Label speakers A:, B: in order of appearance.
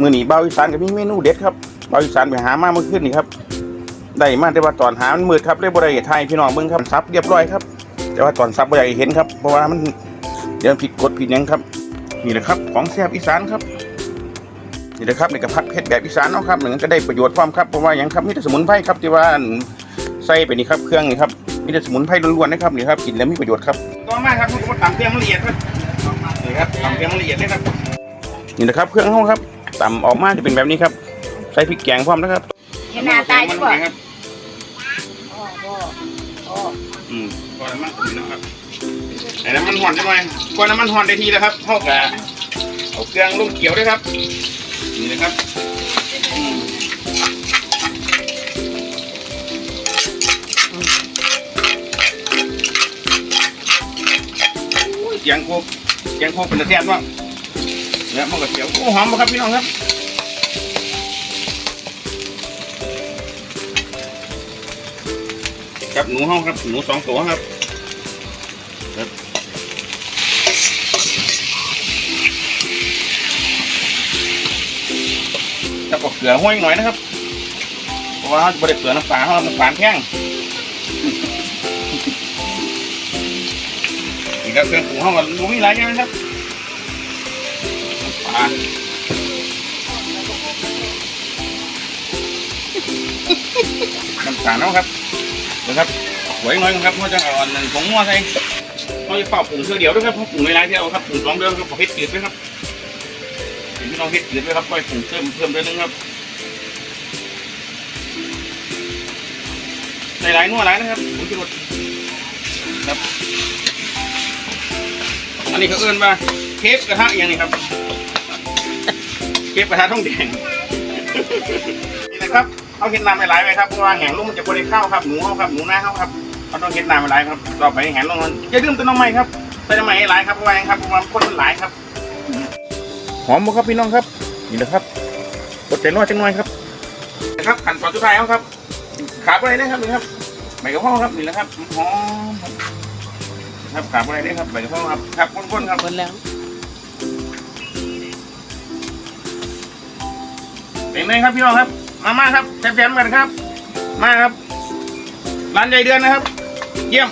A: มือหนีเบาอีสานกับมีเมนูเด็ดครับเบาอีสานไปหามาเมื่อคืนนี่ครับได้มาแต่ว่าตอนหามันมืดครับเลยบ่ได้ไทยพี่น้องเบิ่งครับซับเรียบร้อยครับ แต่ว่าตอนซับบ่อยากให้เห็นครับเพราะว่ามันเดี๋ยวผิดกฎผิดหยังครับ นี่แหละครับ ของแซ่บอีสานครับนี่แหละครับนี่ก็ผัดเผ็ดแบบอีสานเนาะครับหนึ่งก็ได้ประโยชน์พร้อมครับเพราะว่าหยังครับมีแต่สมุนไพรครับที่ว่าใส่ไปนี่ครับเครื่องนี่ครับมีแต่สมุนไพรล้วนๆนะครับนี่ครับกินแล้วมีประโยชน์ครับต่อมาครับผมก็ตำเครื่องละเอียดครับนี่ครับตำเครื่องละเอียดเลยครับนี่นะครับเครื่องห้องครับ ต่ำออกมาจะเป็นแบบนี้ครับ ใส่พริกแกงพร้อมนะครับ
B: เห็นหน้าตายดีกว่า
A: ครับ
B: โอ้โหโอ้
A: อืมก่อนน้ำมันอุ่นนะครับไอ้น้ำมันห่อนได้ไหมก่อนน้ำมันห่อนได้ทีแล้วครับเท่ากับเอาเครื่องลงเกี่ยวด้วยครับ นี่นะครับอืมโอ้ยเสียงโคกเสียงโคกเป็นตะแซ่บว่ะ เนี่ยมันก็เสียวโอ้หอมปะครับพี่น้องครับครับหนูห้องครับหนูสองตัวครับครับแล้วก็เกลือห้อยหน่อยนะครับเพราะว่าเขาจะไม่ได้เกลือน้ำปลาเขาน้ำปลาแข้งนี่ครับเครื่องปรุงห้องก็รู้มีหลายอย่างครับ น้ำปลาน้ำตาลนะครับนะครับหวยน้อยครับเขาจะเอาอันนั้นของงัวใส่เขาจะเป่าปรุงเท่าเดียวด้วยครับเขาปรุงหลายเที่ยวครับปรุงสองเดือนครับประเภทจืดด้วยครับเห็นพี่น้องเฮ็ดจืดด้วยครับค่อยปรุงเพิ่มเพิ่มเดือนนึงครับใส่หลายนัวหลายนะครับผงชูรสครับ อันนี้เขาเอื้อนว่าเคฟกระทะอย่างนี้ครับ เคฟกระทะทองแดงนี่นะครับเอาเห็ดนำไปหลายไปครับเพราะว่าแหงลงมันจะบริเข้าครับหนูเขาครับหนูหน้าเขาครับเขาต้องเห็ดนำไปหลายครับต่อไปแหงลงมันอย่าลืมต้นน้ำไม้ครับใส่น้ำไม้ให้หลายครับเพราะว่าครับเพราะว่าคนมันหลายครับหอมบ่ครับพี่น้องครับนี่นะครับกดใจน้อยจังน่อยครับนะครับขันตอนสุดท้ายครับขาดอะไรได้ครับนี่ครับใบกระเพราครับนี่นะครับหอมครับขับขาดอะไรได้ครับใบกระเพราครับครับข้นๆครับ
B: หมดแล้ว
A: เป็นไงครับพี่น้องครับ มามาครับแซ่บๆกันครับ มาครับ ร้านใหญ่เดือนนะครับ เยี่ยม